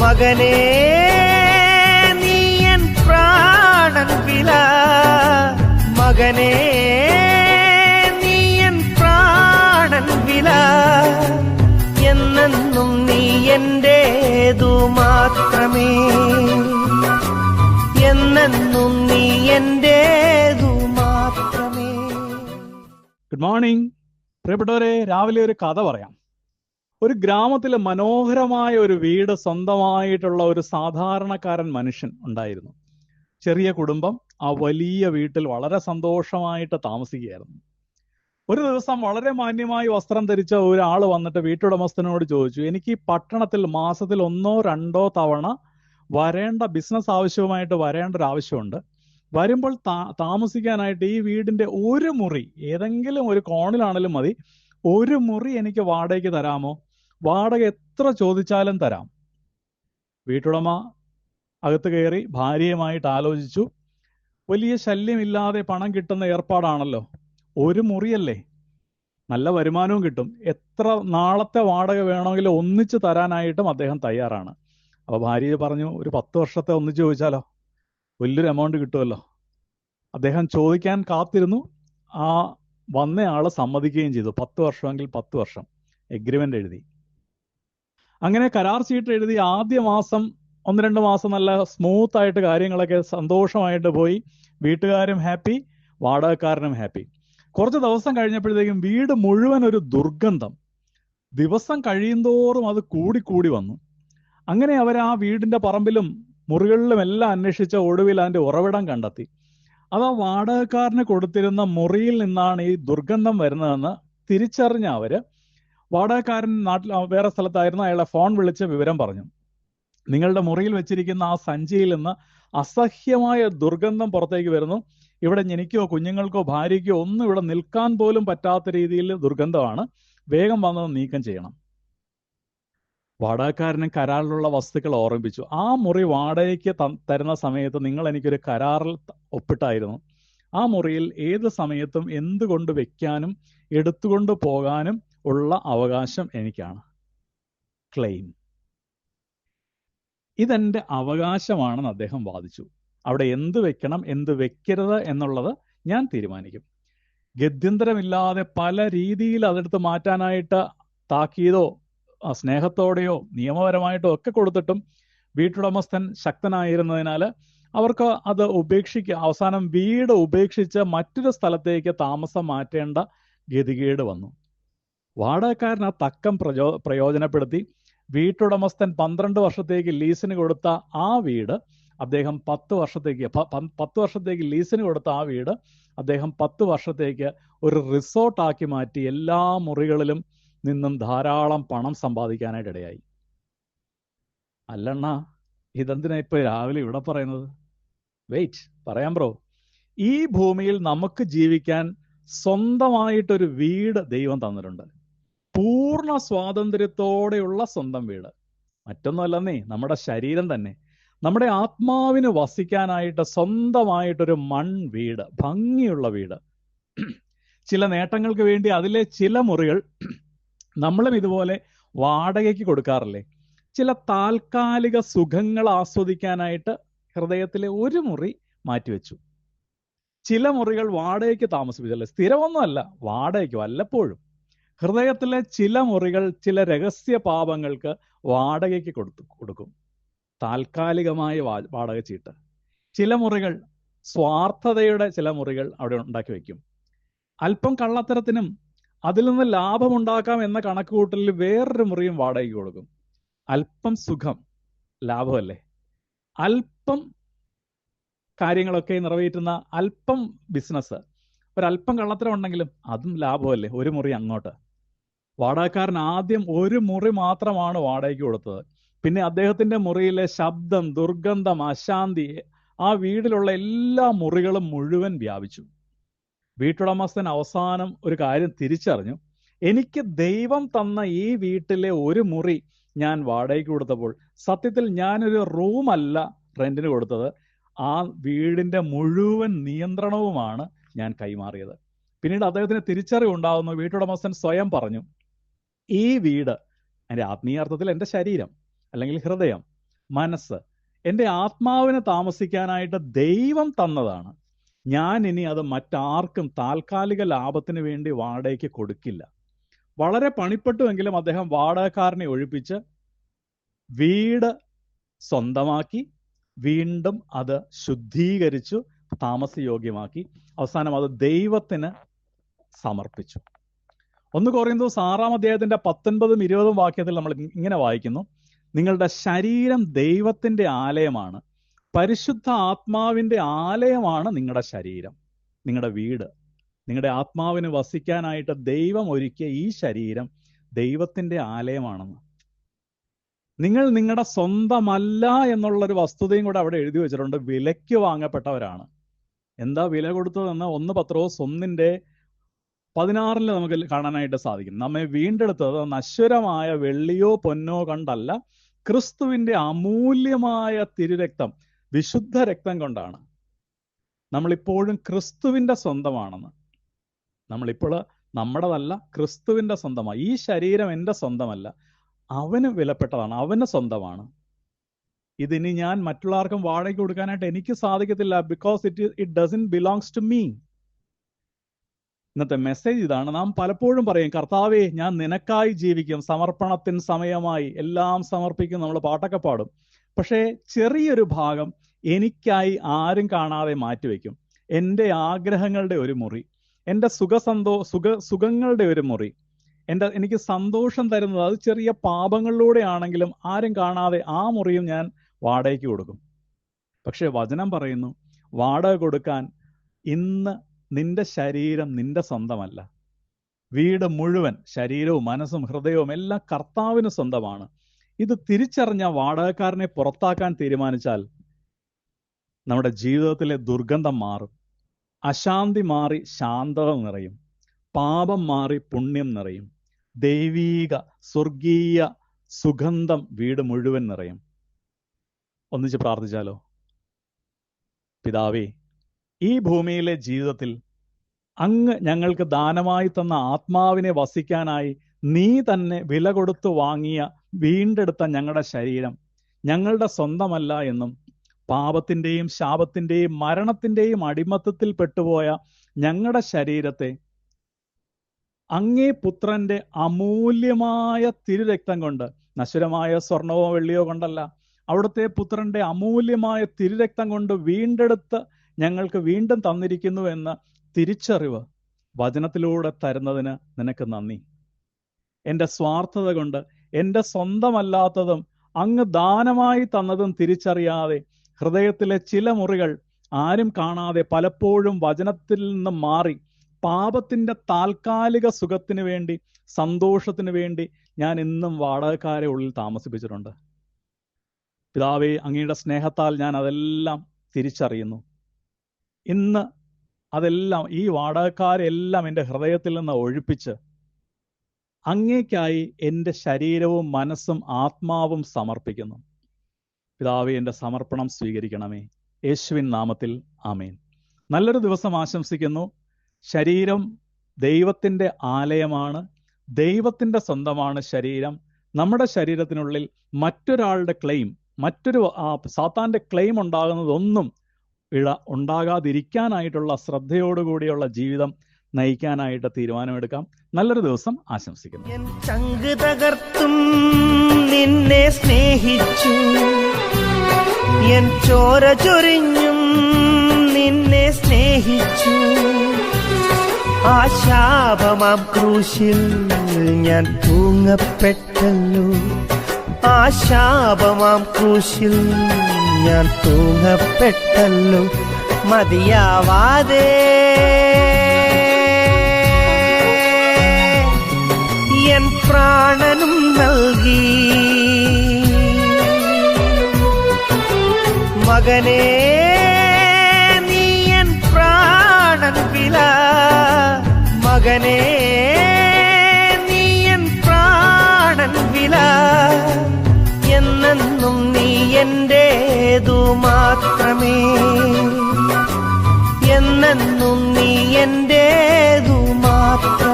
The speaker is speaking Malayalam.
മകനേ നീ എൻ പ്രാണൻ വില. മകനേ നീ എൻ പ്രാണൻ വില. എന്നെന്നും നീ എന്റേതു മാത്രമേ. എന്നെന്നും നീ എന്റേതു മാത്രമേ. ഗുഡ് മോർണിംഗ് പ്രിയപ്പെട്ടവരെ രാവിലെ ഒരു കഥ പറയാം. ഒരു ഗ്രാമത്തിലെ മനോഹരമായ ഒരു വീട് സ്വന്തമായിട്ടുള്ള ഒരു സാധാരണക്കാരൻ മനുഷ്യൻ ഉണ്ടായിരുന്നു. ചെറിയ കുടുംബം ആ വലിയ വീട്ടിൽ വളരെ സന്തോഷമായിട്ട് താമസിക്കുകയായിരുന്നു. ഒരു ദിവസം വളരെ മാന്യമായി വസ്ത്രം ധരിച്ച ഒരാൾ വന്നിട്ട് വീട്ടുടമസ്ഥനോട് ചോദിച്ചു എനിക്ക് ഈ പട്ടണത്തിൽ മാസത്തിൽ ഒന്നോ രണ്ടോ തവണ വരേണ്ട ബിസിനസ് ആവശ്യവുമായിട്ട് വരേണ്ട ഒരു ആവശ്യമുണ്ട്. വരുമ്പോൾ താ താമസിക്കാനായിട്ട് ഈ വീടിന്റെ ഒരു മുറി ഏതെങ്കിലും ഒരു കോണിലാണെങ്കിലും മതി ഒരു മുറി എനിക്ക് വാടകയ്ക്ക് തരാമോ? വാടക എത്ര ചോദിച്ചാലും തരാം. വീട്ടുടമ അകത്ത് കയറി ഭാര്യയുമായിട്ട് ആലോചിച്ചു. വലിയ ശല്യമില്ലാതെ പണം കിട്ടുന്ന ഏർപ്പാടാണല്ലോ. ഒരു മുറിയല്ലേ? നല്ല വരുമാനവും കിട്ടും. എത്ര നാളത്തെ വാടക വേണമെങ്കിലും ഒന്നിച്ച് തരാനായിട്ടും അദ്ദേഹം തയ്യാറാണ്. അപ്പൊ ഭാര്യ പറഞ്ഞു ഒരു പത്ത് വർഷത്തെ ഒന്നിച്ച് ചോദിച്ചാലോ? വലിയൊരു എമൗണ്ട് കിട്ടുമല്ലോ? അദ്ദേഹം ചോദിക്കാൻ കാത്തിരുന്നു. ആ വന്നയാൾ സമ്മതിക്കുകയും ചെയ്തു. പത്ത് വർഷമെങ്കിൽ പത്ത് വർഷം. എഗ്രിമെന്റ് എഴുതി. അങ്ങനെ കരാർ ചീട്ട് എഴുതി ആദ്യ മാസം ഒന്ന് രണ്ട് മാസം നല്ല സ്മൂത്ത് ആയിട്ട് കാര്യങ്ങളൊക്കെ സന്തോഷമായിട്ട് പോയി. വീട്ടുകാരും ഹാപ്പി വാടകക്കാരനും ഹാപ്പി കുറച്ച് ദിവസം കഴിഞ്ഞപ്പോഴത്തേക്കും വീട് മുഴുവൻ ഒരു ദുർഗന്ധം. ദിവസം കഴിയുന്തോറും അത് കൂടിക്കൂടി വന്നു. അങ്ങനെ അവർ ആ വീടിന്റെ പറമ്പിലും മുറികളിലും എല്ലാം അന്വേഷിച്ച ഒടുവിൽ അതിന്റെ ഉറവിടം കണ്ടെത്തി. അത് ആ വാടകക്കാരന് കൊടുത്തിരുന്ന മുറിയിൽ നിന്നാണ് ഈ ദുർഗന്ധം വരുന്നതെന്ന് തിരിച്ചറിഞ്ഞ അവർ വാടകക്കാരൻ നാട്ടിൽ വേറെ സ്ഥലത്തായിരുന്നു അയാളെ ഫോൺ വിളിച്ച് വിവരം പറഞ്ഞു. നിങ്ങളുടെ മുറിയിൽ വെച്ചിരിക്കുന്ന ആ സഞ്ചിയിൽ നിന്ന് അസഹ്യമായ ദുർഗന്ധം പുറത്തേക്ക് വരുന്നു. ഇവിടെ എനിക്കോ കുഞ്ഞുങ്ങൾക്കോ ഭാര്യയ്ക്കോ ഒന്നും ഇവിടെ നിൽക്കാൻ പോലും പറ്റാത്ത രീതിയിൽ ദുർഗന്ധമാണ്. വേഗം വന്നത് നീക്കം ചെയ്യണം. വാടകക്കാരന് കരാറിലുള്ള വസ്തുക്കൾ ഓർമ്മിപ്പിച്ചു. ആ മുറി വാടകയ്ക്ക് തരുന്ന സമയത്ത് നിങ്ങൾ എനിക്കൊരു കരാറിൽ ഒപ്പിട്ടായിരുന്നു. ആ മുറിയിൽ ഏത് സമയത്തും എന്തുകൊണ്ട് വെക്കാനും എടുത്തുകൊണ്ട് പോകാനും ഉള്ള അവകാശം എനിക്കാണ്. ക്ലെയിം ഇതെന്റെ അവകാശമാണെന്ന് അദ്ദേഹം വാദിച്ചു. അവിടെ എന്ത് വെക്കണം എന്ത് വെക്കരുത് എന്നുള്ളത് ഞാൻ തീരുമാനിക്കും. ഗത്യന്തരമില്ലാതെ പല രീതിയിൽ അതെടുത്ത് മാറ്റാനായിട്ട് താക്കീതോ സ്നേഹത്തോടെയോ നിയമപരമായിട്ടോ ഒക്കെ കൊടുത്തിട്ടും വീട്ടുടമസ്ഥൻ ശക്തനായിരുന്നതിനാൽ അവർക്ക് അത് ഉപേക്ഷിക്കുക അവസാനം വീട് ഉപേക്ഷിച്ച് മറ്റൊരു സ്ഥലത്തേക്ക് താമസം മാറ്റേണ്ട ഗതികേട് വന്നു. വാടകക്കാരൻ ആ തക്കം പ്രചോ പ്രയോജനപ്പെടുത്തി. വീട്ടുടമസ്ഥൻ പന്ത്രണ്ട് വർഷത്തേക്ക് ലീസിന് കൊടുത്ത ആ വീട് അദ്ദേഹം പത്ത് വർഷത്തേക്ക് പത്ത് വർഷത്തേക്ക് ലീസിന് കൊടുത്ത ആ വീട് അദ്ദേഹം പത്ത് വർഷത്തേക്ക് ഒരു റിസോർട്ടാക്കി മാറ്റി എല്ലാ മുറികളിലും നിന്നും ധാരാളം പണം സമ്പാദിക്കാനായിട്ട് ഇടയായി അല്ലണ്ണ ഇതെന്തിനാ ഇപ്പൊ രാവിലെ ഇവിടെ പറയുന്നത്? വെയിറ്റ് പറയാം ബ്രോ. ഈ ഭൂമിയിൽ നമുക്ക് ജീവിക്കാൻ സ്വന്തമായിട്ടൊരു വീട് ദൈവം തന്നിട്ടുണ്ട്. പൂർണ സ്വാതന്ത്ര്യത്തോടെയുള്ള സ്വന്തം വീട്. മറ്റൊന്നുമല്ലെന്നേ നമ്മുടെ ശരീരം തന്നെ. നമ്മുടെ ആത്മാവിന് വസിക്കാനായിട്ട് സ്വന്തമായിട്ടൊരു മൺ വീട് ഭംഗിയുള്ള വീട്. ചില നേട്ടങ്ങൾക്ക് വേണ്ടി അതിലെ ചില മുറികൾ നമ്മളും ഇതുപോലെ വാടകയ്ക്ക് കൊടുക്കാറില്ലേ? ചില താൽക്കാലിക സുഖങ്ങൾ ആസ്വദിക്കാനായിട്ട് ഹൃദയത്തിലെ ഒരു മുറി മാറ്റിവെച്ചു. ചില മുറികൾ വാടകയ്ക്ക് താമസിപ്പിച്ചല്ലേ സ്ഥിരമൊന്നുമല്ല വാടകയ്ക്ക് വല്ലപ്പോഴും. ഹൃദയത്തിലെ ചില മുറികൾ ചില രഹസ്യ പാപങ്ങൾക്ക് വാടകയ്ക്ക് കൊടുത്തു കൊടുക്കും. താൽക്കാലികമായ വാടക ചീട്ട്. ചില മുറികൾ സ്വാർത്ഥതയുടെ ചില മുറികൾ അവിടെ ഉണ്ടാക്കി വെക്കും അല്പം കള്ളത്തരത്തിനും അതിൽ നിന്ന് ലാഭമുണ്ടാക്കാം എന്ന കണക്കുകൂട്ടലിൽ വേറൊരു മുറിയും വാടകയ്ക്ക് കൊടുക്കും. അല്പം സുഖം ലാഭമല്ലേ? അല്പം കാര്യങ്ങളൊക്കെ നിറവേറ്റുന്ന അല്പം ബിസിനസ് ഒരല്പം കള്ളത്തരം ഉണ്ടെങ്കിലും അതും ലാഭമല്ലേ? ഒരു മുറി അങ്ങോട്ട്. വാടകക്കാരൻ ആദ്യം ഒരു മുറി മാത്രമാണ് വാടകയ്ക്ക് കൊടുത്തത്. പിന്നെ അദ്ദേഹത്തിന്റെ മുറിയിലെ ശബ്ദം ദുർഗന്ധം അശാന്തി ആ വീടിലുള്ള എല്ലാ മുറികളും മുഴുവൻ വ്യാപിച്ചു. വീട്ടുടമസ്ഥൻ അവസാനം ഒരു കാര്യം തിരിച്ചറിഞ്ഞു. എനിക്ക് ദൈവം തന്ന ഈ വീട്ടിലെ ഒരു മുറി ഞാൻ വാടകയ്ക്ക് കൊടുത്തപ്പോൾ സത്യത്തിൽ ഞാനൊരു റൂമല്ല റെന്റിന് കൊടുത്തത്. ആ വീടിന്റെ മുഴുവൻ നിയന്ത്രണവുമാണ് ഞാൻ കൈമാറിയത്. പിന്നീട് അദ്ദേഹത്തിന് തിരിച്ചറിവുണ്ടാകുന്നു വീട്ടുടമസ്ഥൻ സ്വയം പറഞ്ഞു ഈ വീട് എന്റെ ആത്മീയാർത്ഥത്തിൽ എന്റെ ശരീരം അല്ലെങ്കിൽ ഹൃദയം മനസ്സ് എന്റെ ആത്മാവിനെ താമസിക്കാനായിട്ട് ദൈവം തന്നതാണ്. ഞാൻ ഇനി അത് മറ്റാർക്കും താൽക്കാലിക ലാഭത്തിന് വേണ്ടി വാടകയ്ക്ക് കൊടുക്കില്ല. വളരെ പണിപ്പെട്ടുവെങ്കിലും അദ്ദേഹം വാടകക്കാരനെ ഒഴിപ്പിച്ച് വീട് സ്വന്തമാക്കി വീണ്ടും അത് ശുദ്ധീകരിച്ചു താമസയോഗ്യമാക്കി. അവസാനം അത് ദൈവത്തിന് സമർപ്പിച്ചു. ഒന്ന് കുറയുന്നത് ആറാം അധ്യായത്തിന്റെ പത്തൊൻപതും ഇരുപതും വാക്യത്തിൽ നമ്മൾ ഇങ്ങനെ വായിക്കുന്നു. നിങ്ങളുടെ ശരീരം ദൈവത്തിന്റെ ആലയമാണ്. പരിശുദ്ധ ആത്മാവിന്റെ ആലയമാണ് നിങ്ങളുടെ ശരീരം നിങ്ങളുടെ വീട്. നിങ്ങളുടെ ആത്മാവിന് വസിക്കാനായിട്ട് ദൈവം ഒരുക്കിയ ഈ ശരീരം ദൈവത്തിന്റെ ആലയമാണെന്ന്. നിങ്ങൾ നിങ്ങളുടെ സ്വന്തമല്ല എന്നുള്ളൊരു വസ്തുതയും കൂടെ അവിടെ എഴുതി വെച്ചിട്ടുണ്ട്. വിലയ്ക്ക് വാങ്ങപ്പെട്ടവരാണ്. എന്താ വില കൊടുത്തതെന്ന് ഒന്ന് പത്രവും ഒന്നിന്റെ പതിനാറിൽ നമുക്ക് കാണാനായിട്ട് സാധിക്കും. നമ്മെ വീണ്ടെടുത്തത് നശ്വരമായ വെള്ളിയോ പൊന്നോ കണ്ടല്ല ക്രിസ്തുവിന്റെ അമൂല്യമായ തിരുരക്തം വിശുദ്ധ രക്തം കൊണ്ടാണ്. നമ്മളിപ്പോഴും ക്രിസ്തുവിന്റെ സ്വന്തമാണെന്ന്. നമ്മളിപ്പോൾ നമ്മുടെതല്ല ക്രിസ്തുവിന്റെ സ്വന്തമാണ് ഈ ശരീരം എന്റെ സ്വന്തമല്ല. അവന് വിലപ്പെട്ടതാണ് അവന് സ്വന്തമാണ്. ഇതിനി ഞാൻ മറ്റുള്ളവർക്കും വാടകയ്ക്ക് കൊടുക്കാനായിട്ട് എനിക്ക് സാധിക്കത്തില്ല because it it doesn't belongs to me ഇന്നത്തെ മെസ്സേജ് ഇതാണ്. നാം പലപ്പോഴും പറയും കർത്താവേ ഞാൻ നിനക്കായി ജീവിക്കും. സമർപ്പണത്തിന് സമയമായി എല്ലാം സമർപ്പിക്കും. നമ്മൾ പാട്ടൊക്കെ പാടും. പക്ഷേ ചെറിയൊരു ഭാഗം എനിക്കായി ആരും കാണാതെ മാറ്റിവെക്കും. എന്റെ ആഗ്രഹങ്ങളുടെ ഒരു മുറി എന്റെ സുഖസന്തോ സുഖ സുഖങ്ങളുടെ ഒരു മുറി എന്റെ എനിക്ക് സന്തോഷം തരുന്നത് അത് ചെറിയ പാപങ്ങളിലൂടെ ആണെങ്കിലും ആരും കാണാതെ ആ മുറിയും ഞാൻ വാടകയ്ക്ക് കൊടുക്കും. പക്ഷേ വചനം പറയുന്നു വാടക കൊടുക്കാൻ ഇന്ന് നിന്റെ ശരീരം നിന്റെ സ്വന്തമല്ല. വീട് മുഴുവൻ ശരീരവും മനസ്സും ഹൃദയവും എല്ലാം കർത്താവിന് സ്വന്തമാണ്. ഇത് തിരിച്ചറിഞ്ഞ വാടകക്കാരനെ പുറത്താക്കാൻ തീരുമാനിച്ചാൽ നമ്മുടെ ജീവിതത്തിലെ ദുർഗന്ധം മാറും. അശാന്തി മാറി ശാന്തത നിറയും. പാപം മാറി പുണ്യം നിറയും. ദൈവീക സ്വർഗീയ സുഗന്ധം വീട് മുഴുവൻ നിറയും. ഒന്നിച്ച് പ്രാർത്ഥിച്ചാലോ? പിതാവേ ഈ ഭൂമിയിലെ ജീവിതത്തിൽ അങ്ങ് ഞങ്ങൾക്ക് ദാനമായി തന്ന ആത്മാവിനെ വസിക്കാനായി നീ തന്നെ വില കൊടുത്തു വാങ്ങിയ വീണ്ടെടുത്ത ഞങ്ങളുടെ ശരീരം ഞങ്ങളുടെ സ്വന്തമല്ല എന്നും പാപത്തിന്റെയും ശാപത്തിന്റെയും മരണത്തിന്റെയും അടിമത്തത്തിൽ പെട്ടുപോയ ഞങ്ങളുടെ ശരീരത്തെ അങ്ങേ പുത്രന്റെ അമൂല്യമായ തിരുരക്തം കൊണ്ട് നശ്വരമായ സ്വർണവോ വെള്ളിയോ കൊണ്ടല്ല അവിടുത്തെ പുത്രന്റെ അമൂല്യമായ തിരുരക്തം കൊണ്ട് വീണ്ടെടുത്ത് ഞങ്ങൾക്ക് വീണ്ടും തന്നിരിക്കുന്നു എന്ന തിരിച്ചറിവ് വചനത്തിലൂടെ തരുന്നതിന് നിനക്ക് നന്ദി. എന്റെ സ്വാർത്ഥത കൊണ്ട് എന്റെ സ്വന്തമല്ലാത്തതും അങ്ങ് ദാനമായി തന്നതും തിരിച്ചറിയാതെ ഹൃദയത്തിലെ ചില മുറികൾ ആരും കാണാതെ പലപ്പോഴും വചനത്തിൽ നിന്ന് മാറി പാപത്തിന്റെ താൽക്കാലിക സുഖത്തിന് വേണ്ടി സന്തോഷത്തിന് വേണ്ടി ഞാൻ ഇന്നും വാടകക്കാരെ ഉള്ളിൽ താമസിപ്പിച്ചിട്ടുണ്ട്. പിതാവേ അങ്ങയുടെ സ്നേഹത്താൽ ഞാൻ അതെല്ലാം തിരിച്ചറിയുന്നു. ഇന്ന് അതെല്ലാം ഈ വാടകക്കാരെല്ലാം എന്റെ ഹൃദയത്തിൽ നിന്ന് ഒഴിപ്പിച്ച് അങ്ങേക്കായി എന്റെ ശരീരവും മനസ്സും ആത്മാവും സമർപ്പിക്കുന്നു. പിതാവേ എന്റെ സമർപ്പണം സ്വീകരിക്കണമേ. യേശുവിൻ നാമത്തിൽ ആമേൻ. നല്ലൊരു ദിവസം ആശംസിക്കുന്നു. ശരീരം ദൈവത്തിന്റെ ആലയമാണ്. ദൈവത്തിന്റെ സ്വന്തമാണ് ശരീരം. നമ്മുടെ ശരീരത്തിനുള്ളിൽ മറ്റൊരാളുടെ ക്ലെയിം മറ്റൊരു സാത്താന്റെ ക്ലെയിം ഉണ്ടാകുന്നതൊന്നും ഇഴ ഉണ്ടാകാതിരിക്കാനായിട്ടുള്ള ശ്രദ്ധയോടുകൂടിയുള്ള ജീവിതം നയിക്കാനായിട്ട് തീരുമാനമെടുക്കാം. നല്ലൊരു ദിവസം ആശംസിക്കുന്നു. ചങ്ക് തകർത്തും നിന്നെ സ്നേഹിച്ചു. എൻ ചോര ചൊരിഞ്ഞും നിന്നെ സ്നേഹിച്ചു. ആ ശാപമാം ക്രൂശിൽ ഞാൻ തൂങ്ങപ്പെട്ടല്ലോ. ആ ശാപമാം ക്രൂശിൽ ഞാൻ തൂങ്ങപ്പെട്ടല്ലോ മതിയാവാതെ. എൻ പ്രാണനും നൽകി. മകനേ നീ എൻ പ്രാണൻ വിലാ മാത്രമേ. എന്നെന്നും നീ എന്റെ മാത്രം